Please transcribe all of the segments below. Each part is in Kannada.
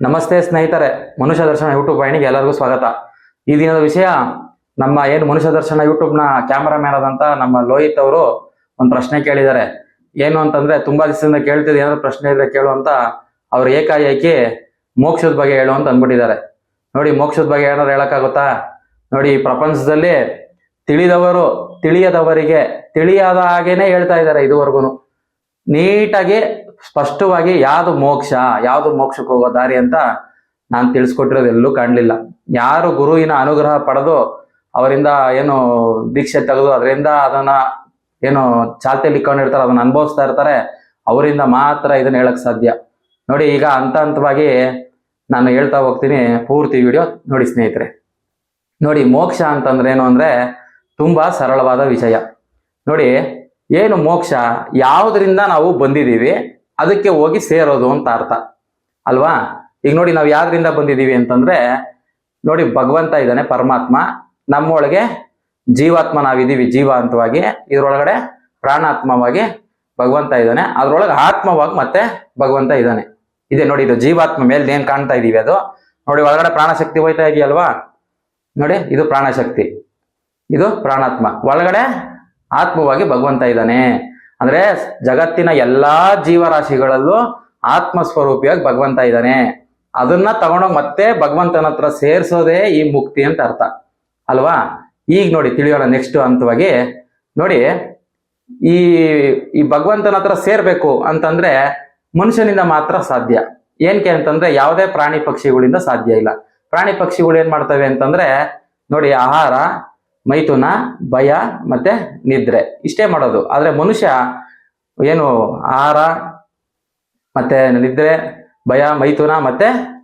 ನಮಸ್ತೆ ಸ್ನೇಹಿತರೆ, ಮನುಷ್ಯ ದರ್ಶನ ಯೂಟ್ಯೂಬ್ ವಾಹಿನಿಗೆ ಎಲ್ಲರಿಗೂ ಸ್ವಾಗತ. ಈ ದಿನದ ವಿಷಯ, ನಮ್ಮ ಏನು ಮನುಷ್ಯ ದರ್ಶನ ಯೂಟ್ಯೂಬ್ನ ಕ್ಯಾಮರಾಮ್ಯಾನ್ ಆದಂತ ನಮ್ಮ ಲೋಹಿತ್ ಅವರು ಒಂದು ಪ್ರಶ್ನೆ ಕೇಳಿದ್ದಾರೆ. ಏನು ಅಂತಂದ್ರೆ, ತುಂಬಾ ದಿವಸದಿಂದ ಕೇಳ್ತಿದ್ದೆ, ಏನಾದ್ರು ಪ್ರಶ್ನೆ ಇದ್ರೆ ಕೇಳು ಅಂತ ಅವ್ರು ಏಕಾಏಕಿ ಮೋಕ್ಷದ ಬಗ್ಗೆ ಹೇಳು ಅಂತ ಅಂದ್ಬಿಟ್ಟಿದ್ದಾರೆ. ನೋಡಿ, ಮೋಕ್ಷದ ಬಗ್ಗೆ ಏನಾದ್ರು ಹೇಳಕ್ಕಾಗುತ್ತಾ? ನೋಡಿ ಪ್ರಪಂಚದಲ್ಲಿ ತಿಳಿದವರು, ತಿಳಿಯದವರಿಗೆ, ತಿಳಿಯದ ಹಾಗೇನೆ ಹೇಳ್ತಾ ಇದ್ದಾರೆ ಇದುವರೆಗೂ. ನೀಟಾಗಿ ಸ್ಪಷ್ಟವಾಗಿ ಯಾವುದು ಮೋಕ್ಷ, ಯಾವುದು ಮೋಕ್ಷಕ್ಕೆ ಹೋಗೋ ದಾರಿ ಅಂತ ನಾನು ತಿಳಿಸ್ಕೊಟ್ಟಿರೋದು ಎಲ್ಲೂ ಕಾಣಲಿಲ್ಲ. ಯಾರು ಗುರುವಿನ ಅನುಗ್ರಹ ಪಡೆದು ಅವರಿಂದ ಏನು ದೀಕ್ಷೆ ತೆಗೆದು ಅದರಿಂದ ಅದನ್ನ ಏನು ಚಾಲ್ತಿಯಲ್ಲಿ ಇಟ್ಕೊಂಡಿರ್ತಾರೆ, ಅದನ್ನ ಅನುಭವಿಸ್ತಾ ಇರ್ತಾರೆ, ಅವರಿಂದ ಮಾತ್ರ ಇದನ್ನ ಹೇಳಕ್ ಸಾಧ್ಯ. ನೋಡಿ, ಈಗ ಹಂತ ಹಂತವಾಗಿ ನಾನು ಹೇಳ್ತಾ ಹೋಗ್ತೀನಿ, ಪೂರ್ತಿ ವಿಡಿಯೋ ನೋಡಿ ಸ್ನೇಹಿತರೆ. ನೋಡಿ, ಮೋಕ್ಷ ಅಂತಂದ್ರೆ ಏನು ಅಂದ್ರೆ ತುಂಬಾ ಸರಳವಾದ ವಿಷಯ. ನೋಡಿ ಏನು ಮೋಕ್ಷ ಯಾವುದರಿಂದ ನಾವು ಬಂದಿದ್ದೀವಿ, ಅದಕ್ಕೆ ಹೋಗಿ ಸೇರೋದು ಅಂತ ಅರ್ಥ. ಅಲ್ವಾ? ಈಗ ನೋಡಿ ನಾವು ಯಾವ್ದರಿಂದ ಬಂದಿದ್ದೀವಿ ಅಂತಂದ್ರೆ, ನೋಡಿ ಭಗವಂತ ಇದ್ದಾನೆ, ಪರಮಾತ್ಮ. ನಮ್ಮೊಳಗೆ ಜೀವಾತ್ಮ ನಾವಿದ್ದೀವಿ ಜೀವ ಅಂತವಾಗಿ ಇದ್ರೊಳಗಡೆ ಪ್ರಾಣಾತ್ಮವಾಗಿ ಭಗವಂತ ಇದ್ದಾನೆ. ಅದ್ರೊಳಗೆ ಆತ್ಮವಾಗಿ ಮತ್ತೆ ಭಗವಂತ ಇದ್ದಾನೆ. ಇದೆ ನೋಡಿ, ಇದು ಜೀವಾತ್ಮ ಮೇಲೆ ಏನ್ ಕಾಣ್ತಾ ಇದೀವಿ ಅದು? ನೋಡಿ, ಒಳಗಡೆ ಪ್ರಾಣಶಕ್ತಿ ಹೋಯ್ತಾ ಇದೆಯಲ್ವಾ? ನೋಡಿ, ಇದು ಪ್ರಾಣಶಕ್ತಿ. ಇದು ಪ್ರಾಣಾತ್ಮ. ಒಳಗಡೆ ಆತ್ಮವಾಗಿ ಭಗವಂತ ಇದ್ದಾನೆ. ಅಂದ್ರೆ ಜಗತ್ತಿನ ಎಲ್ಲಾ ಜೀವರಾಶಿಗಳಲ್ಲೂ ಆತ್ಮ ಸ್ವರೂಪಿಯಾಗಿ ಭಗವಂತ ಇದ್ದಾನೆ. ಅದನ್ನ ತಗೊಂಡೋಗಿ ಮತ್ತೆ ಭಗವಂತನ ಹತ್ರ ಸೇರ್ಸೋದೇ ಈ ಮುಕ್ತಿ ಅಂತ ಅರ್ಥ. ಅಲ್ವಾ? ಈಗ ನೋಡಿ ತಿಳಿಯೋಣ ನೆಕ್ಸ್ಟ್ ಹಂತವಾಗಿ. ನೋಡಿ, ಈ ಈ ಭಗವಂತನ ಹತ್ರ ಸೇರ್ಬೇಕು ಅಂತಂದ್ರೆ ಮನುಷ್ಯನಿಂದ ಮಾತ್ರ ಸಾಧ್ಯ. ಏನಕ್ಕೆ ಅಂತಂದ್ರೆ ಯಾವುದೇ ಪ್ರಾಣಿ ಪಕ್ಷಿಗಳಿಂದ ಸಾಧ್ಯ ಇಲ್ಲ. ಪ್ರಾಣಿ ಪಕ್ಷಿಗಳು ಏನ್ ಮಾಡ್ತವೆ ಅಂತಂದ್ರೆ, ನೋಡಿ ಆಹಾರ ಮೈಥುನ, ಭಯ ಮತ್ತೆ ನಿದ್ರೆ. ಇಷ್ಟೇ ಮಾಡೋದು. ಆದ್ರೆ ಮನುಷ್ಯ ಏನು ಆಹಾರ ಮತ್ತೆ ನಿದ್ರೆ, ಭಯ, ಮೈಥುನ ಮತ್ತೆ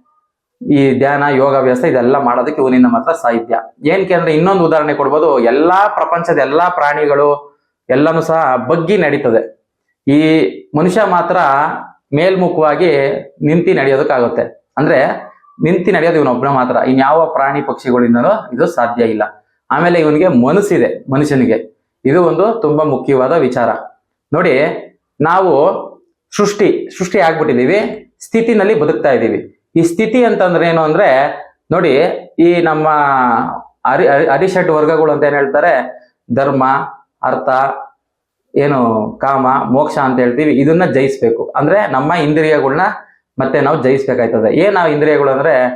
ಈ ಧ್ಯಾನ ಯೋಗಾಭ್ಯಾಸ ಇದೆಲ್ಲ ಮಾಡೋದಕ್ಕೆ ಇವನಿಂದ ಮಾತ್ರ ಸಾಹಿತ್ಯ ಏನಕ್ಕೆ ಅಂದ್ರೆ ಇನ್ನೊಂದು ಉದಾಹರಣೆ ಕೊಡ್ಬೋದು. ಎಲ್ಲಾ ಪ್ರಪಂಚದ ಎಲ್ಲಾ ಪ್ರಾಣಿಗಳು ಎಲ್ಲನೂ ಸಹ ಬಗ್ಗಿ ನಡೀತದೆ. ಈ ಮನುಷ್ಯ ಮಾತ್ರ ಮೇಲ್ಮುಖವಾಗಿ ನಿಂತಿ ನಡೆಯೋದಕ್ಕಾಗುತ್ತೆ. ಅಂದ್ರೆ ನಿಂತಿ ನಡೆಯೋದು ಇವನೊಬ್ಬನ ಮಾತ್ರ. ಇನ್ಯಾವ ಪ್ರಾಣಿ ಪಕ್ಷಿಗಳಿಂದಲೂ ಇದು ಸಾಧ್ಯ ಇಲ್ಲ. ಆಮೇಲೆ ಇವನಿಗೆ ಮನಸ್ಸಿದೆ, ಮನುಷ್ಯನಿಗೆ. ಇದು ಒಂದು ತುಂಬಾ ಮುಖ್ಯವಾದ ವಿಚಾರ. ನೋಡಿ, ನಾವು ಸೃಷ್ಟಿ ಸೃಷ್ಟಿ ಆಗ್ಬಿಟ್ಟಿದೀವಿ ಸ್ಥಿತಿನಲ್ಲಿ ಬದುಕ್ತಾ ಇದ್ದೀವಿ. ಈ ಸ್ಥಿತಿ ಅಂತಂದ್ರೆ ಏನು ಅಂದ್ರೆ, ನೋಡಿ, ಈ ನಮ್ಮ ಅರಿ ಅರಿಷಟ್ ವರ್ಗಗಳು ಅಂತ ಏನ್ ಹೇಳ್ತಾರೆ? ಧರ್ಮ, ಅರ್ಥ, ಏನು, ಕಾಮ, ಮೋಕ್ಷ ಅಂತ ಹೇಳ್ತೀವಿ. ಇದನ್ನ ಜಯಿಸ್ಬೇಕು. ಅಂದ್ರೆ ನಮ್ಮ ಇಂದ್ರಿಯಗಳನ್ನ ಮತ್ತೆ ನಾವು ಜಯಿಸ್ಬೇಕಾಯ್ತದೆ. ಏನ್ ಇಂದ್ರಿಯಗಳು ಅಂದ್ರೆ,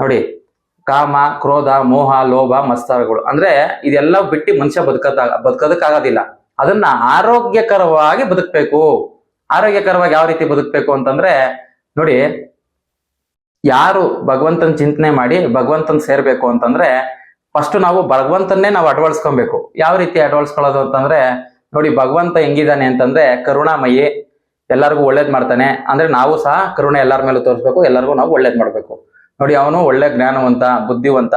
ನೋಡಿ ಕಾಮ, ಕ್ರೋಧ, ಮೋಹ, ಲೋಭ, ಮತ್ಸರಗಳು. ಅಂದ್ರೆ ಇದೆಲ್ಲ ಬಿಟ್ಟು ಮನುಷ್ಯ ಬದುಕದ, ಬದುಕೋದಕ್ಕಾಗೋದಿಲ್ಲ. ಅದನ್ನ ಆರೋಗ್ಯಕರವಾಗಿ ಬದುಕಬೇಕು. ಆರೋಗ್ಯಕರವಾಗಿ ಯಾವ ರೀತಿ ಬದುಕಬೇಕು ಅಂತಂದ್ರೆ, ನೋಡಿ, ಯಾರು ಭಗವಂತನ ಚಿಂತನೆ ಮಾಡಿ ಭಗವಂತನ ಸೇರ್ಬೇಕು ಅಂತಂದ್ರೆ ಫಸ್ಟ್ ನಾವು ಭಗವಂತನ್ನೇ ನಾವು ಅಳವಡಿಸ್ಕೊಬೇಕು ಯಾವ ರೀತಿ ಅಳವಡಿಸ್ಕೊಳ್ಳೋದು ಅಂತಂದ್ರೆ, ನೋಡಿ, ಭಗವಂತ ಹೆಂಗಿದ್ದಾನೆ ಅಂತಂದ್ರೆ, ಕರುಣಾಮಯಿ, ಎಲ್ಲರಿಗೂ ಒಳ್ಳೇದ್ ಮಾಡ್ತಾನೆ. ಅಂದ್ರೆ ನಾವು ಸಹ ಕರುಣೆ ಎಲ್ಲರ ಮೇಲೂ ತೋರಿಸ್ಬೇಕು, ಎಲ್ಲರಿಗೂ ನಾವು ಒಳ್ಳೇದ್ ಮಾಡ್ಬೇಕು. ನೋಡಿ, ಅವನು ಒಳ್ಳೆ ಜ್ಞಾನವಂತ, ಬುದ್ಧಿವಂತ,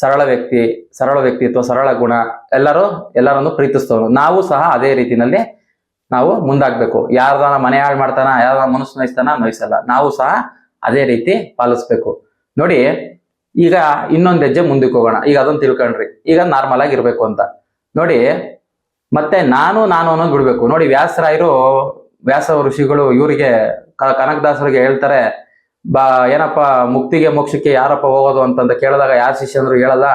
ಸರಳ ವ್ಯಕ್ತಿ, ಸರಳ ವ್ಯಕ್ತಿತ್ವ, ಸರಳ ಗುಣ, ಎಲ್ಲರೂ ಎಲ್ಲರನ್ನು ಪ್ರೀತಿಸ್ತವನು. ನಾವು ಸಹ ಅದೇ ರೀತಿನಲ್ಲಿ ನಾವು ಮುಂದಾಗ್ಬೇಕು. ಯಾರ್ದಾನ ಮನೆ ಹಾಳು ಮಾಡ್ತಾನ ಯಾರ ಮನಸ್ಸು ನೋಯಿಸ್ತಾನ, ನೋಯಿಸಲ್ಲ. ನಾವು ಸಹ ಅದೇ ರೀತಿ ಪಾಲಿಸ್ಬೇಕು. ನೋಡಿ, ಈಗ ಇನ್ನೊಂದ್ ಹೆಜ್ಜೆ ಮುಂದಕ್ಕೆ ಹೋಗೋಣ. ಈಗ ಅದನ್ನ ತಿಳ್ಕೊಂಡ್ರಿ. ಈಗ ನಾರ್ಮಲ್ ಆಗಿ ಇರ್ಬೇಕು ಅಂತ. ನೋಡಿ, ಮತ್ತೆ ನಾನು ನಾನು ಅನ್ನೋದು ಬಿಡ್ಬೇಕು. ನೋಡಿ, ವ್ಯಾಸರಾಯರು ವ್ಯಾಸ ಋಷಿಗಳು, ಇವರಿಗೆ ಕನಕದಾಸರಿಗೆ ಹೇಳ್ತಾರೆ ಬಾ, ಏನಪ್ಪ, ಮುಕ್ತಿಗೆ ಮೋಕ್ಷಕ್ಕೆ ಯಾರಪ್ಪ ಹೋಗೋದು ಅಂತಂದ ಕೇಳಿದಾಗ ಯಾರ ಶಿಷ್ಯಂದ್ರು ಹೇಳಲ್ಲ,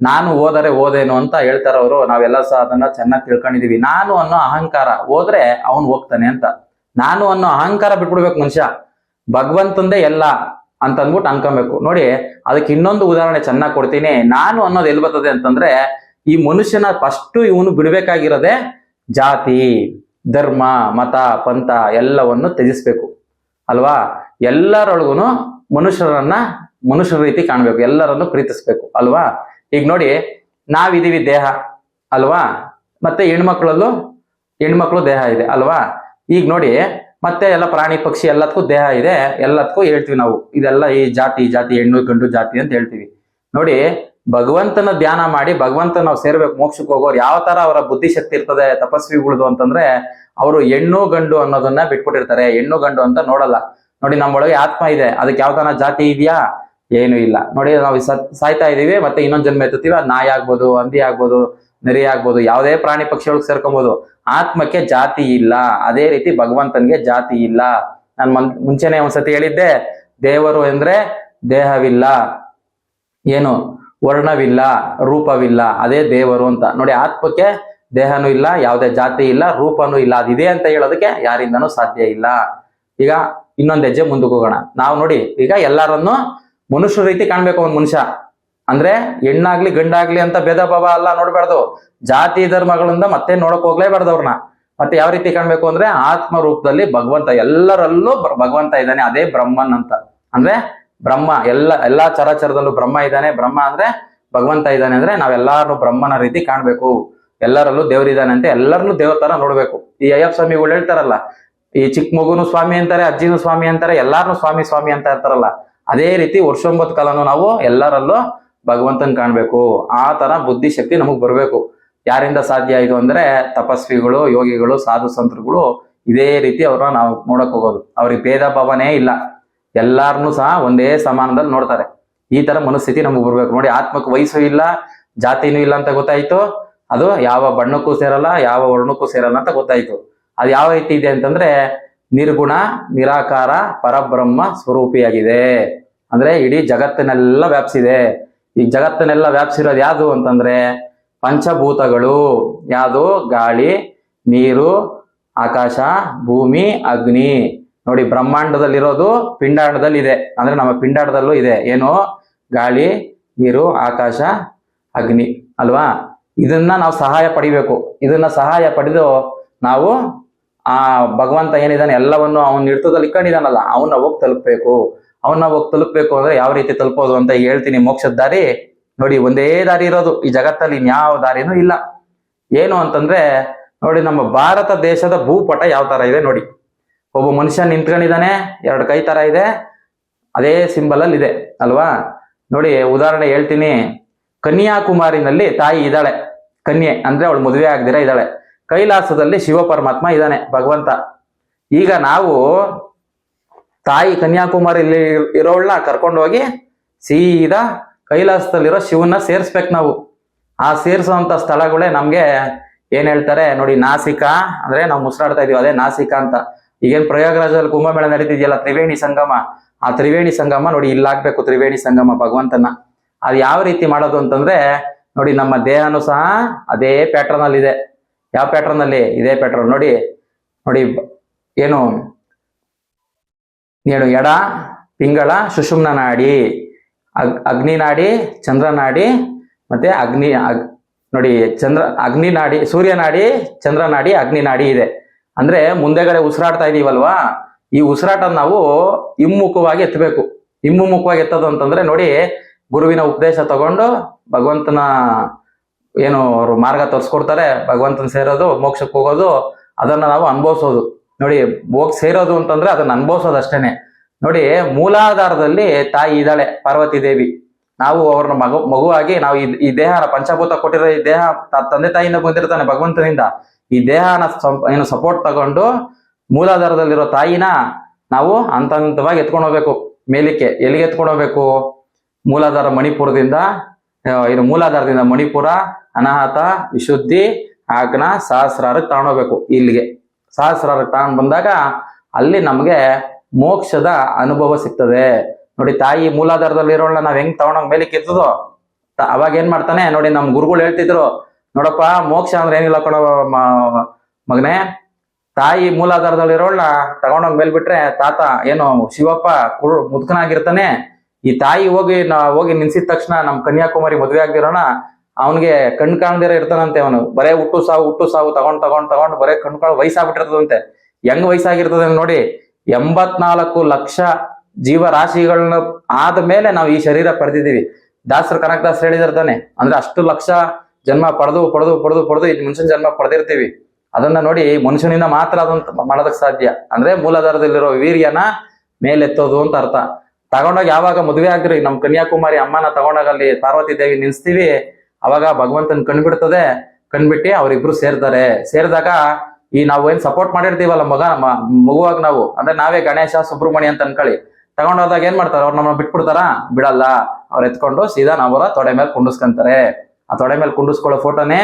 ನಾನು ಓದರೆ ಓದೇನು ಅಂತ ಹೇಳ್ತಾರ ಅವರು. ನಾವೆಲ್ಲ ಸಹ ಅದನ್ನ ಚೆನ್ನಾಗಿ ತಿಳ್ಕೊಂಡಿದೀವಿ. ನಾನು ಅನ್ನೋ ಅಹಂಕಾರ ಹೋದ್ರೆ ಅವನು ಹೋಗ್ತಾನೆ ಅಂತ. ನಾನು ಅನ್ನೋ ಅಹಂಕಾರ ಬಿಟ್ಬಿಡ್ಬೇಕು ಮನುಷ್ಯ. ಭಗವಂತಂದೇ ಎಲ್ಲ ಅಂತ ಅಂದ್ಬಿಟ್ಟು ಅನ್ಕೊಬೇಕು. ನೋಡಿ, ಅದಕ್ಕೆ ಇನ್ನೊಂದು ಉದಾಹರಣೆ ಚೆನ್ನಾಗಿ ಕೊಡ್ತೀನಿ. ನಾನು ಅನ್ನೋದು ಎಲ್ಲಿ ಬರ್ತದೆ ಅಂತಂದ್ರೆ, ಈ ಮನುಷ್ಯನ ಫಸ್ಟ್ ಇವನು ಬಿಡ್ಬೇಕಾಗಿರೋದೆ ಜಾತಿ, ಧರ್ಮ, ಮತ, ಪಂಥ ಎಲ್ಲವನ್ನು ತ್ಯಜಿಸ್ಬೇಕು. ಅಲ್ವಾ? ಎಲ್ಲರೊಳಗೂ ಮನುಷ್ಯರನ್ನ ಮನುಷ್ಯರ ರೀತಿ ಕಾಣ್ಬೇಕು, ಎಲ್ಲರನ್ನು ಪ್ರೀತಿಸ್ಬೇಕು, ಅಲ್ವಾ? ಈಗ ನೋಡಿ, ನಾವಿದೀವಿ ದೇಹ, ಅಲ್ವಾ? ಮತ್ತೆ ಹೆಣ್ಮಕ್ಳಲ್ಲೂ, ಹೆಣ್ಮಕ್ಳು ದೇಹ ಇದೆ, ಅಲ್ವಾ? ಈಗ ನೋಡಿ, ಮತ್ತೆ ಎಲ್ಲ ಪ್ರಾಣಿ, ಪಕ್ಷಿ ಎಲ್ಲದಕ್ಕೂ ದೇಹ ಇದೆ, ಎಲ್ಲದಕ್ಕೂ ಹೇಳ್ತೀವಿ ನಾವು. ಇದೆಲ್ಲ ಈ ಜಾತಿ ಜಾತಿ, ಹೆಣ್ಣು, ಗಂಡು, ಜಾತಿ ಅಂತ ಹೇಳ್ತೀವಿ. ನೋಡಿ, ಭಗವಂತನ ಧ್ಯಾನ ಮಾಡಿ ಭಗವಂತ ನಾವು ಸೇರ್ಬೇಕು, ಮೋಕ್ಷಕ್ಕೆ ಹೋಗೋರು, ಯಾವ ತರ ಅವರ ಬುದ್ಧಿಶಕ್ತಿ ಇರ್ತದೆ ತಪಸ್ವಿಗಳದು ಅಂತಂದ್ರೆ, ಅವರು ಹೆಣ್ಣು, ಗಂಡು ಅನ್ನೋದನ್ನ ಬಿಟ್ಬಿಟ್ಟಿರ್ತಾರೆ, ಹೆಣ್ಣು, ಗಂಡು ಅಂತ ನೋಡಲ್ಲ. ನೋಡಿ, ನಮ್ಮೊಳಗೆ ಆತ್ಮ ಇದೆ. ಅದಕ್ಕೆ ಯಾವ ತರ ಜಾತಿ ಇದೆಯಾ? ಏನು ಇಲ್ಲ. ನೋಡಿ, ನಾವು ಸಾಯ್ತಾ ಇದೀವಿ, ಮತ್ತೆ ಇನ್ನೊಂದ್ ಜನ್ಮ ಎತ್ತೀವಿ ನಾಯಿ ಆಗ್ಬೋದು, ಹಂದಿ ಆಗ್ಬೋದು, ನರಿ ಆಗ್ಬೋದು, ಯಾವುದೇ ಪ್ರಾಣಿ ಪಕ್ಷಿಗಳಿಗೆ ಸೇರ್ಕೊಬಹುದು ಆತ್ಮಕ್ಕೆ ಜಾತಿ ಇಲ್ಲ. ಅದೇ ರೀತಿ ಭಗವಂತನಿಗೆ ಜಾತಿ ಇಲ್ಲ. ನಾನು ಮುಂಚೆನೆ ಒಂದ್ಸತಿ ಹೇಳಿದ್ದೆ, ದೇವರು ಅಂದ್ರೆ ದೇಹವಿಲ್ಲ. ಏನು? ವರ್ಣವಿಲ್ಲ, ರೂಪವಿಲ್ಲ. ಅದೇ ದೇವರು ಅಂತ. ನೋಡಿ, ಆತ್ಮಕ್ಕೆ ದೇಹನೂ ಇಲ್ಲ, ಯಾವುದೇ ಜಾತಿ ಇಲ್ಲ, ರೂಪನೂ ಇಲ್ಲ. ಅದಿದೆ ಅಂತ ಹೇಳೋದಕ್ಕೆ ಯಾರಿಂದನೂ ಸಾಧ್ಯ ಇಲ್ಲ. ಈಗ ಇನ್ನೊಂದು ಹೆಜ್ಜೆ ಮುಂದಕ್ಕೆ ಹೋಗೋಣ. ನಾವು ನೋಡಿ, ಈಗ ಎಲ್ಲರನ್ನು ಮನುಷ್ಯ ರೀತಿ ಕಾಣ್ಬೇಕು ಒಂದ್ ಮನುಷ್ಯ. ಅಂದ್ರೆ ಹೆಣ್ಣಾಗ್ಲಿ ಗಂಡಾಗ್ಲಿ ಅಂತ ಭೇದ ಭಾವ ಅಲ್ಲ ನೋಡ್ಬಾರ್ದು. ಜಾತಿ ಧರ್ಮಗಳಿಂದ ಮತ್ತೆ ನೋಡಕ್ ಹೋಗ್ಲೇಬಾರ್ದು ಅವ್ರನ್ನ. ಮತ್ತೆ ಯಾವ ರೀತಿ ಕಾಣ್ಬೇಕು ಅಂದ್ರೆ ಆತ್ಮ ರೂಪದಲ್ಲಿ ಭಗವಂತ ಎಲ್ಲರಲ್ಲೂ ಭಗವಂತ ಇದ್ದಾನೆ, ಅದೇ ಬ್ರಹ್ಮನ್ ಅಂತ. ಅಂದ್ರೆ ಬ್ರಹ್ಮ, ಎಲ್ಲ, ಎಲ್ಲಾ ಚರಾಚರದಲ್ಲೂ ಬ್ರಹ್ಮ ಇದ್ದಾನೆ. ಬ್ರಹ್ಮ ಅಂದ್ರೆ ಭಗವಂತ ಇದ್ದಾನೆ ಅಂದ್ರೆ ನಾವೆಲ್ಲಾರು ಬ್ರಹ್ಮನ ರೀತಿ ಕಾಣ್ಬೇಕು. ಎಲ್ಲರಲ್ಲೂ ದೇವ್ರಿದ್ದಾನೆ ಅಂತ ಎಲ್ಲರನ್ನೂ ದೇವ್ರ ತರ ನೋಡ್ಬೇಕು. ಈ ಅಯ್ಯಪ್ಪ ಸ್ವಾಮಿಗಳು ಹೇಳ್ತಾರಲ್ಲ ಈ ಚಿಕ್ಕ ಮಗುನು ಸ್ವಾಮಿ ಅಂತಾರೆ, ಅಜ್ಜಿನೂ ಸ್ವಾಮಿ ಅಂತಾರೆ, ಎಲ್ಲಾರನು ಸ್ವಾಮಿ ಸ್ವಾಮಿ ಅಂತ ಇರ್ತಾರಲ್ಲ ಅದೇ ರೀತಿ ವರ್ಷೊಂಬತ್ತು ಕಾಲನು ನಾವು ಎಲ್ಲರಲ್ಲೂ ಭಗವಂತನ್ ಕಾಣ್ಬೇಕು. ಆ ತರ ಬುದ್ಧಿ ಶಕ್ತಿ ನಮಗ್ ಬರ್ಬೇಕು. ಯಾರಿಂದ ಸಾಧ್ಯ ಇದು ಅಂದ್ರೆ ತಪಸ್ವಿಗಳು, ಯೋಗಿಗಳು, ಸಾಧು ಸಂತರುಗಳು ಇದೇ ರೀತಿ ಅವ್ರನ್ನ ನಾವು ನೋಡಕ್ ಹೋಗೋದು. ಅವ್ರಿಗೆ ಭೇದ ಭಾವನೆ ಇಲ್ಲ. ಎಲ್ಲಾರ್ನು ಸಹ ಒಂದೇ ಸಮಾನದಲ್ಲಿ ನೋಡ್ತಾರೆ. ಈ ತರ ಮನಸ್ಥಿತಿ ನಮಗ್ ಬರ್ಬೇಕು. ನೋಡಿ, ಆತ್ಮಕ್ಕೆ ವಯಸ್ಸು ಇಲ್ಲ, ಜಾತಿನೂ ಇಲ್ಲ ಅಂತ ಗೊತ್ತಾಯ್ತು. ಅದು ಯಾವ ಬಣ್ಣಕ್ಕೂ ಸೇರಲ್ಲ, ಯಾವ ವರ್ಣಕ್ಕೂ ಸೇರಲ್ಲ ಅಂತ ಗೊತ್ತಾಯ್ತು. ಅದು ಯಾವ ರೀತಿ ಇದೆ ಅಂತಂದ್ರೆ ನಿರ್ಗುಣ, ನಿರಾಕಾರ, ಪರಬ್ರಹ್ಮ ಸ್ವರೂಪಿಯಾಗಿದೆ. ಅಂದ್ರೆ ಇಡೀ ಜಗತ್ತನ್ನೆಲ್ಲ ವ್ಯಾಪ್ಸಿದೆ. ಈ ಜಗತ್ತನ್ನೆಲ್ಲ ವ್ಯಾಪ್ಸಿರೋದು ಯಾವುದು ಅಂತಂದ್ರೆ ಪಂಚಭೂತಗಳು. ಯಾವುದು? ಗಾಳಿ, ನೀರು, ಆಕಾಶ, ಭೂಮಿ, ಅಗ್ನಿ. ನೋಡಿ, ಬ್ರಹ್ಮಾಂಡದಲ್ಲಿರೋದು ಪಿಂಡಾಂಡದಲ್ಲಿ ಇದೆ ಅಂದ್ರೆ ನಮ್ಮ ಪಿಂಡಾಂಡದಲ್ಲೂ ಇದೆ. ಏನು? ಗಾಳಿ, ನೀರು, ಆಕಾಶ, ಅಗ್ನಿ. ಅಲ್ವಾ? ಇದನ್ನ ನಾವು ಸಹಾಯ ಪಡಿಬೇಕು. ಇದನ್ನ ಸಹಾಯ ಪಡೆದು ನಾವು ಆ ಭಗವಂತ ಏನಿದಾನೆ, ಎಲ್ಲವನ್ನು ಅವನ ಇರ್ತದಲ್ಲಿ ಇಕ್ಕೊಂಡಿದಾನಲ್ಲ, ಅವನ್ನ ಹೋಗಿ ತಲುಪಬೇಕು. ಅವನ್ನ ಹೋಗಿ ತಲುಪಬೇಕು ಅಂದ್ರೆ ಯಾವ ರೀತಿ ತಲುಪೋದು ಅಂತ ಹೇಳ್ತೀನಿ. ಮೋಕ್ಷದ ದಾರಿ ನೋಡಿ, ಒಂದೇ ದಾರಿ ಇರೋದು. ಈ ಜಗತ್ತಲ್ಲಿ ಇನ್ಯಾವ ದಾರಿನೂ ಇಲ್ಲ. ಏನು ಅಂತಂದ್ರೆ, ನೋಡಿ, ನಮ್ಮ ಭಾರತ ದೇಶದ ಭೂಪಟ ಯಾವ ತರ ಇದೆ ನೋಡಿ. ಒಬ್ಬ ಮನುಷ್ಯ ನಿಂತ್ಕೊಂಡಿದ್ದಾನೆ ಎರಡು ಕೈ ತರ ಇದೆ, ಅದೇ ಸಿಂಬಲ್ ಅಲ್ಲಿ ಇದೆ, ಅಲ್ವಾ? ನೋಡಿ, ಉದಾಹರಣೆ ಹೇಳ್ತೀನಿ. ಕನ್ಯಾಕುಮಾರಿನಲ್ಲಿ ತಾಯಿ ಇದ್ದಾಳೆ. ಕನ್ಯೆ ಅಂದ್ರೆ ಅವಳು ಮದುವೆ ಆಗದಿರ ಇದ್ದಾಳೆ. ಕೈಲಾಸದಲ್ಲಿ ಶಿವ ಪರಮಾತ್ಮ ಇದ್ದಾನೆ, ಭಗವಂತ. ಈಗ ನಾವು ತಾಯಿ ಕನ್ಯಾಕುಮಾರಿ ಇರೋಳ್ನ ಕರ್ಕೊಂಡು ಹೋಗಿ ಸೀದಾ ಕೈಲಾಸದಲ್ಲಿರೋ ಶಿವನ್ನ ಸೇರ್ಸ್ಬೇಕು ನಾವು. ಆ ಸೇರಿಸುವಂತ ಸ್ಥಳಗಳೇ ನಮ್ಗೆ ಏನ್ ಹೇಳ್ತಾರೆ, ನೋಡಿ ನಾಸಿಕ, ಅಂದ್ರೆ ನಾವು ಮುಸ್ರಾಡ್ತಾ ಇದೀವಿ, ಅದೇ ನಾಸಿಕ ಅಂತ. ಈಗೇನ್ ಪ್ರಯಾಗರಾಜದಲ್ಲಿ ಕುಂಭಮೇಳ ನಡೀತಿದೆಯಲ್ಲ, ತ್ರಿವೇಣಿ ಸಂಗಮ. ಆ ತ್ರಿವೇಣಿ ಸಂಗಮ ನೋಡಿ ಇಲ್ಲಾಗ್ಬೇಕು, ತ್ರಿವೇಣಿ ಸಂಗಮ ಭಗವಂತನ. ಅದು ಯಾವ ರೀತಿ ಮಾಡೋದು ಅಂತಂದ್ರೆ, ನೋಡಿ ನಮ್ಮ ದೇಹನೂ ಸಹ ಅದೇ ಪ್ಯಾಟರ್ನ್ ಅಲ್ಲಿ ಇದೆ ಯಾವ ಪ್ಯಾಟರ್ನ್ ಅಲ್ಲಿ ಇದೇ ಪ್ಯಾಟರ್ನ್ ನೋಡಿ ನೋಡಿ ಏನು? ಏನು ಎಡ, ಪಿಂಗಳ, ಸುಷುಮ್ನ ನಾಡಿ, ಅಗ್, ಅಗ್ನಿ ನಾಡಿ, ಚಂದ್ರ ನಾಡಿ, ಮತ್ತೆ ಅಗ್ನಿ, ಅಗ್- ನೋಡಿ ಚಂದ್ರ, ಅಗ್ನಿ ನಾಡಿ, ಸೂರ್ಯ ನಾಡಿ, ಚಂದ್ರ ನಾಡಿ, ಅಗ್ನಿ ನಾಡಿ ಇದೆ. ಅಂದ್ರೆ ಮುಂದೆಗಡೆ ಉಸಿರಾಡ್ತಾ ಇದೀವಲ್ವಾ? ಈ ಉಸಿರಾಟ ನಾವು ಹಿಮ್ಮುಖವಾಗಿ ಎತ್ತಬೇಕು. ಹಿಮ್ಮುಖವಾಗಿ ಎತ್ತದು ಅಂತಂದ್ರೆ ನೋಡಿ, ಗುರುವಿನ ಉಪದೇಶ ತಗೊಂಡು ಭಗವಂತನ ಏನು ಅವರು ಮಾರ್ಗ ತೋರಿಸ್ಕೊಡ್ತಾರೆ, ಭಗವಂತನ ಸೇರೋದು, ಮೋಕ್ಷಕ್ಕೆ ಹೋಗೋದು, ಅದನ್ನ ನಾವು ಅನುಭವಿಸೋದು. ನೋಡಿ, ಹೋಗಿ ಸೇರೋದು ಅಂತಂದ್ರೆ ಅದನ್ನ ಅನುಭವಿಸೋದು ಅಷ್ಟೇನೆ. ನೋಡಿ, ಮೂಲಾಧಾರದಲ್ಲಿ ತಾಯಿ ಇದ್ದಾಳೆ, ಪಾರ್ವತಿ ದೇವಿ. ನಾವು ಅವ್ರನ್ನ ಮಗು, ಮಗುವಾಗಿ ನಾವು ಈ ದೇಹನ ಪಂಚಭೂತ ಕೊಟ್ಟಿರೋ ಈ ದೇಹ ತಂದೆ ತಾಯಿಯಿಂದ ಬಂದಿರ್ತಾನೆ ಭಗವಂತನಿಂದ. ಈ ದೇಹನ ಏನು ಸಪೋರ್ಟ್ ತಗೊಂಡು ಮೂಲಾಧಾರದಲ್ಲಿರೋ ತಾಯಿನ ನಾವು ಹಂತ ಹಂತವಾಗಿ ಎತ್ಕೊಂಡು ಹೋಗ್ಬೇಕು. ಮೇಲಿಕ್ಕೆ ಎಲ್ಲಿಗೆ ಎತ್ಕೊಂಡು ಹೋಗ್ಬೇಕು? ಮೂಲಾಧಾರ ಮಣಿಪುರದಿಂದ ಏನು ಮೂಲಾಧಾರದಿಂದ ಮಣಿಪುರ, ಅನಾಹತ, ವಿಶುದ್ಧಿ ಆಗ್ನ ಸಹಸ್ರಾರಕ್ಕೆ ತಗೊಂಡೋಗ್ಬೇಕು ಇಲ್ಲಿಗೆ. ಸಹಸ್ರಾರಕ್ಕೆ ತಗೊಂಡ್ ಬಂದಾಗ ಅಲ್ಲಿ ನಮ್ಗೆ ಮೋಕ್ಷದ ಅನುಭವ ಸಿಗ್ತದೆ. ನೋಡಿ, ತಾಯಿ ಮೂಲಾಧಾರದಲ್ಲಿ ಇರೋಣ ನಾವ್ ಹೆಂಗ್ ತಗೊಂಡೋಗ್ ಮೇಲೆ ಕಿರ್ತದೋ ಅವಾಗ ಏನ್ ಮಾಡ್ತಾನೆ, ನೋಡಿ, ನಮ್ ಗುರುಗಳು ಹೇಳ್ತಿದ್ರು, ನೋಡಪ್ಪ, ಮೋಕ್ಷ ಅಂದ್ರೆ ಏನಿಲ್ಲ ಕಣೋ ಮಗನೆ, ತಾಯಿ ಮೂಲಾಧಾರದಲ್ಲಿ ಇರೋಳ್ನ ತಗೊಂಡೋಗ್ ಮೇಲ್ಬಿಟ್ರೆ ತಾತ ಏನು ಶಿವಪ್ಪ ಕುರು ಮುದ್ಕನಾಗಿರ್ತಾನೆ ಈ ತಾಯಿ ಹೋಗಿ ನಾ ಹೋಗಿ ನಿಲ್ಸಿದ ತಕ್ಷಣ ನಮ್ ಕನ್ಯಾಕುಮಾರಿ ಮದ್ವೆ ಆಗ್ದಿರೋಣ, ಅವನಿಗೆ ಕಣ್ ಕಾಣ್ದಿರ ಇರ್ತಾನಂತೆ ಅವನು. ಬರೇ ಹುಟ್ಟು ಸಾವು ಹುಟ್ಟು ಸಾವು, ತಗೊಂಡ್ ತಗೊಂಡ್ ತಗೊಂಡ್ ಬರೇ ಕಣ್ಕೊಳ್ಳೋ ವಯಸ್ಸಾಗ್ಬಿಟ್ಟಿರ್ತದಂತೆ. ಹೆಂಗ್ ವಯಸ್ಸಾಗಿರ್ತದೆ ನೋಡಿ, ಎಂಬತ್ನಾಲ್ಕು ಲಕ್ಷ ಜೀವರಾಶಿಗಳನ್ನ ಆದ ಮೇಲೆ ನಾವು ಈ ಶರೀರ ಪಡೆದಿದ್ದೀವಿ. ದಾಸರು ಕನಕದಾಸ್ ಹೇಳಿದಿರ್ತಾನೆ ಅಂದ್ರೆ ಅಷ್ಟು ಲಕ್ಷ ಜನ್ಮ ಪಡೆದು ಪಡೆದು ಪಡೆದು ಪಡೆದು ಈ ಮನುಷ್ಯನ ಜನ್ಮ ಪಡೆದಿರ್ತೀವಿ. ಅದನ್ನ ನೋಡಿ ಮನುಷ್ಯನಿಂದ ಮಾತ್ರ ಅದನ್ನ ಮಾಡೋದಕ್ ಸಾಧ್ಯ. ಅಂದ್ರೆ ಮೂಲಾಧಾರದಲ್ಲಿರೋ ವೀರ್ಯನ ಮೇಲೆತ್ತೋದು ಅಂತ ಅರ್ಥ. ತಗೊಂಡೋಗಿ ಯಾವಾಗ ಮದುವೆ ಆಗ್ರಿ ನಮ್ ಕನ್ಯಾಕುಮಾರಿ ಅಮ್ಮನ ತಗೊಂಡಾಗ ಅಲ್ಲಿ ಪಾರ್ವತಿ ದೇವಿ ನಿಲ್ಸ್ತೀವಿ, ಅವಾಗ ಭಗವಂತನ್ ಕಣ್ಬಿಡ್ತದೆ ಕಣ್ಬಿಟ್ಟು ಅವ್ರಿಬ್ರು ಸೇರ್ತಾರೆ. ಸೇರಿದಾಗ ಈ ನಾವು ಏನ್ ಸಪೋರ್ಟ್ ಮಾಡಿರ್ತೀವಲ್ಲ ಮಗ ನಮ್ಮ ಮಗುವಾಗ ನಾವು, ಅಂದ್ರೆ ನಾವೇ ಗಣೇಶ, ಸುಬ್ರಹ್ಮಣ್ಯ ಅಂತ ಅನ್ಕೊಳ್ಳಿ. ತಗೊಂಡೋದಾಗ ಏನ್ ಮಾಡ್ತಾರೆ? ಅವ್ರು ನಮ್ಮನ್ನ ಬಿಟ್ಬಿಡ್ತಾರ? ಬಿಡಲ್ಲ. ಅವ್ರ ಎತ್ಕೊಂಡು ಸೀದಾ ನಾವರ ತೊಡೆ ಮೇಲೆ ಕುಂಡಿಸ್ಕೊಂತಾರೆ. ಆ ತೊಡೆ ಮೇಲೆ ಕುಂಡಿಸ್ಕೊಳ್ಳೋ ಫೋಟೋನೇ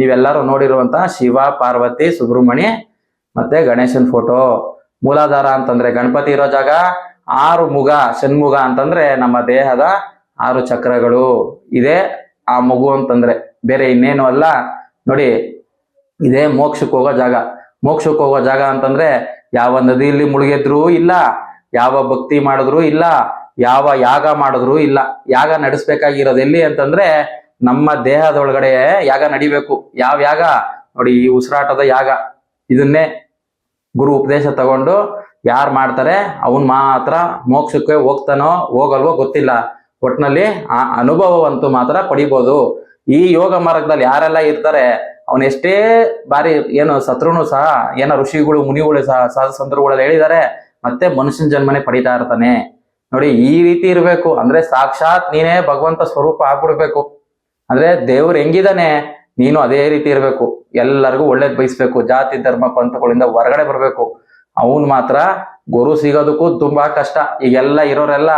ನೀವೆಲ್ಲರೂ ನೋಡಿರುವಂತ ಶಿವ, ಪಾರ್ವತಿ ಸುಬ್ರಹ್ಮಣಿ ಮತ್ತೆ ಗಣೇಶನ್ ಫೋಟೋ. ಮೂಲಾಧಾರ ಅಂತಂದ್ರೆ ಗಣಪತಿ ಇರೋ ಜಾಗ. ಆರು ಮುಗ, ಷಣ್ಮುಗ ಅಂತಂದ್ರೆ ನಮ್ಮ ದೇಹದ ಆರು ಚಕ್ರಗಳು ಇದೆ. ಆ ಮಗು ಅಂತಂದ್ರೆ ಬೇರೆ ಇನ್ನೇನು ಅಲ್ಲ. ನೋಡಿ, ಇದೇ ಮೋಕ್ಷಕ್ಕೆ ಹೋಗೋ ಜಾಗ. ಮೋಕ್ಷಕ್ಕೆ ಹೋಗೋ ಜಾಗ ಅಂತಂದ್ರೆ ಯಾವ ನದಿಯಲ್ಲಿ ಮುಳುಗಿದ್ರೂ ಇಲ್ಲ, ಯಾವ ಭಕ್ತಿ ಮಾಡಿದ್ರು ಇಲ್ಲ, ಯಾವ ಯಾಗ ಮಾಡಿದ್ರು ಇಲ್ಲ. ಯಾಗ ನಡೆಸ್ಬೇಕಾಗಿರೋದು ಎಲ್ಲಿ ಅಂತಂದ್ರೆ ನಮ್ಮ ದೇಹದೊಳಗಡೆ ಯಾಗ ನಡಿಬೇಕು. ಯಾವ ಯಾಗ? ನೋಡಿ, ಈ ಉಸಿರಾಟದ ಯಾಗ. ಇದನ್ನೇ ಗುರು ಉಪದೇಶ ತಗೊಂಡು ಯಾರು ಮಾಡ್ತಾರೆ, ಅವನ್ ಮಾತ್ರ ಮೋಕ್ಷಕ್ಕೆ ಹೋಗ್ತಾನೋ, ಹೋಗಲ್ವೋ ಗೊತ್ತಿಲ್ಲ. ಒಟ್ನಲ್ಲಿ ಆ ಅನುಭವವಂತೂ ಮಾತ್ರ ಪಡಿಬೋದು. ಈ ಯೋಗ ಮಾರ್ಗದಲ್ಲಿ ಯಾರೆಲ್ಲ ಇರ್ತಾರೆ, ಅವನ್ ಎಷ್ಟೇ ಬಾರಿ ಏನು ಸತ್ರುನು ಸಹ, ಏನ ಋಷಿಗಳು, ಮುನಿಗಳು ಸಹ ಸಹ ಸಂತರುಗಳೆಲ್ಲ ಹೇಳಿದ್ದಾರೆ, ಮತ್ತೆ ಮನುಷ್ಯನ ಜನ್ಮನೆ ಪಡಿತಾ ಇರ್ತಾನೆ. ನೋಡಿ, ಈ ರೀತಿ ಇರ್ಬೇಕು. ಅಂದ್ರೆ ಸಾಕ್ಷಾತ್ ನೀನೇ ಭಗವಂತ ಸ್ವರೂಪ ಆಗ್ಬಿಡ್ಬೇಕು. ಅಂದ್ರೆ ದೇವ್ರು ಹೆಂಗಿದಾನೆ, ನೀನು ಅದೇ ರೀತಿ ಇರ್ಬೇಕು. ಎಲ್ಲರಿಗೂ ಒಳ್ಳೇದ್ ಬಯಸ್ಬೇಕು. ಜಾತಿ, ಧರ್ಮ, ಪಂಥಗಳಿಂದ ಹೊರಗಡೆ ಬರ್ಬೇಕು. ಅವನ್ ಮಾತ್ರ ಗುರು ಸಿಗೋದಕ್ಕೂ ತುಂಬಾ ಕಷ್ಟ. ಈಗೆಲ್ಲ ಇರೋರೆಲ್ಲ,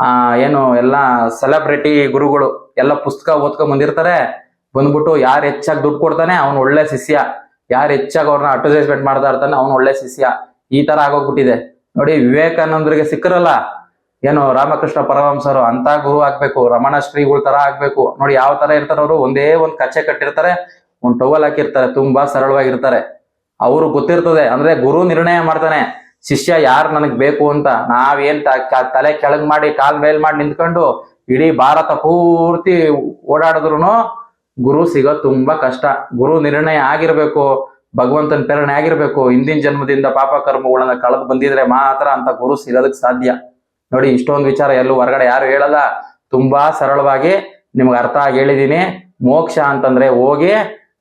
ಆ, ಏನು, ಎಲ್ಲ ಸೆಲೆಬ್ರಿಟಿ ಗುರುಗಳು ಎಲ್ಲ ಪುಸ್ತಕ ಓದ್ಕೊಂಡ್ ಬಂದಿರ್ತಾರೆ. ಬಂದ್ಬಿಟ್ಟು ಯಾರು ಹೆಚ್ಚಾಗಿ ದುಡ್ಡು ಕೊಡ್ತಾನೆ ಅವ್ನು ಒಳ್ಳೆ ಶಿಷ್ಯ. ಯಾರು ಹೆಚ್ಚಾಗಿ ಅವ್ರನ್ನ ಅಡ್ವರ್ಟೈಸ್ಮೆಂಟ್ ಮಾಡ್ತಾ ಇರ್ತಾನೆ ಅವ್ನು ಒಳ್ಳೆ ಶಿಷ್ಯ. ಈ ತರ ಆಗೋಗ್ಬಿಟ್ಟಿದೆ. ನೋಡಿ, ವಿವೇಕಾನಂದರಿಗೆ ಸಿಕ್ಕರಲ್ಲ? ಏನು, ರಾಮಕೃಷ್ಣ ಪರಮಹಂಸರು, ಅಂತ ಗುರು ಆಗ್ಬೇಕು, ರಮಣ ಶ್ರೀಗಳ ತರ ಆಗ್ಬೇಕು. ನೋಡಿ, ಯಾವ ತರ ಇರ್ತಾರ ಅವರು ಒಂದೇ ಒಂದ್ ಕಚ್ಚೆ ಕಟ್ಟಿರ್ತಾರೆ, ಒಂದ್ ಟವಲ್ ಹಾಕಿರ್ತಾರೆ, ತುಂಬಾ ಸರಳವಾಗಿರ್ತಾರೆ. ಅವ್ರು ಗೊತ್ತಿರ್ತದೆ. ಅಂದ್ರೆ ಗುರು ನಿರ್ಣಯ ಮಾಡ್ತಾನೆ. ಶಿಷ್ಯ ಯಾರು ನನಗ್ ಬೇಕು ಅಂತ ನಾವೇನ್ ತಲೆ ಕೆಳಗ್ ಮಾಡಿ, ಕಾಲ್ ಮೇಲ್ ಮಾಡಿ ನಿಂತ್ಕೊಂಡು ಇಡೀ ಭಾರತ ಪೂರ್ತಿ ಓಡಾಡಿದ್ರು ಗುರು ಸಿಗೋ ತುಂಬಾ ಕಷ್ಟ. ಗುರು ನಿರ್ಣಯ ಆಗಿರ್ಬೇಕು, ಭಗವಂತನ ಪ್ರೇರಣೆ ಆಗಿರ್ಬೇಕು. ಹಿಂದಿನ ಜನ್ಮದಿಂದ ಪಾಪ ಕರ್ಮಗಳನ್ನ ಕಳೆದು ಬಂದಿದ್ರೆ ಮಾತ್ರ ಅಂತ ಗುರು ಸಿಗೋದಕ್ ಸಾಧ್ಯ. ನೋಡಿ, ಇಷ್ಟೊಂದು ವಿಚಾರ ಎಲ್ಲೂ ಹೊರಗಡೆ ಯಾರು ಹೇಳಲ್ಲ. ತುಂಬಾ ಸರಳವಾಗಿ ನಿಮ್ಗೆ ಅರ್ಥ ಆಗಿ ಹೇಳಿದೀನಿ. ಮೋಕ್ಷ ಅಂತಂದ್ರೆ ಹೋಗಿ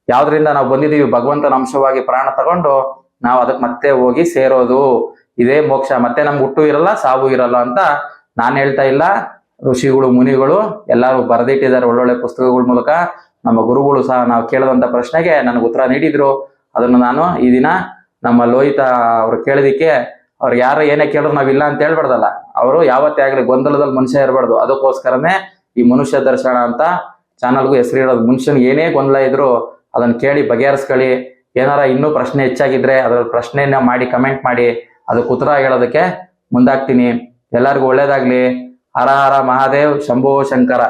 ಯಾವ್ದ್ರಿಂದ ನಾವು ಬಂದಿದೀವಿ ಭಗವಂತನ ಅಂಶವಾಗಿ ಪ್ರಾಣ ತಗೊಂಡು ನಾವು ಅದಕ್ಕೆ ಮತ್ತೆ ಹೋಗಿ ಸೇರೋದು. ಇದೇ ಮೋಕ್ಷ. ಮತ್ತೆ ನಮ್ಗೆ ಹುಟ್ಟು ಇರಲ್ಲ, ಸಾವು ಇರಲ್ಲ ಅಂತ ನಾನು ಹೇಳ್ತಾ ಇಲ್ಲ. ಋಷಿಗಳು, ಮುನಿಗಳು ಎಲ್ಲರೂ ಬರೆದಿಟ್ಟಿದ್ದಾರೆ ಒಳ್ಳೊಳ್ಳೆ ಪುಸ್ತಕಗಳ ಮೂಲಕ. ನಮ್ಮ ಗುರುಗಳು ಸಹ ನಾವು ಕೇಳಿದಂತ ಪ್ರಶ್ನೆಗೆ ನನಗೆ ಉತ್ತರ ನೀಡಿದ್ರು. ಅದನ್ನು ನಾನು ಈ ದಿನ ನಮ್ಮ ಲೋಹಿತ ಅವ್ರು ಕೇಳಿದಿಕ್ಕೆ ಅವ್ರು ಯಾರು ಏನೇ ಕೇಳಿದ್ರು ನಾವಿಲ್ಲ ಅಂತ ಹೇಳ್ಬಾರ್ದಲ್ಲ. ಅವರು ಯಾವತ್ತೇ ಆಗಲಿ ಗೊಂದಲದಲ್ಲಿ ಮನುಷ್ಯ ಇರಬಾರ್ದು. ಅದಕ್ಕೋಸ್ಕರನೇ ಈ ಮನುಷ್ಯ ದರ್ಶನ ಅಂತ ಚಾನಲ್ಗೂ ಹೆಸರು ಇಡೋದು ಮನುಷ್ಯನ್ ಏನೇ ಗೊಂದಲ ಇದ್ರು ಅದನ್ನ ಕೇಳಿ ಬಗೆಹರಿಸ್ಕೊಳ್ಳಿ. ಏನಾರ ಇನ್ನೂ ಪ್ರಶ್ನೆ ಹೆಚ್ಚಾಗಿದ್ರೆ ಅದರ ಪ್ರಶ್ನೆಯನ್ನ ಮಾಡಿ ಕಮೆಂಟ್ ಮಾಡಿ, ಅದಕ್ಕೆ ಉತ್ತರ ಹೇಳೋದಕ್ಕೆ ಮುಂದಾಗ್ತೀನಿ. ಎಲ್ಲರಿಗೂ ಒಳ್ಳೇದಾಗ್ಲಿ. ಹರ ಹರ ಮಹಾದೇವ್, ಶಂಭೋ ಶಂಕರ.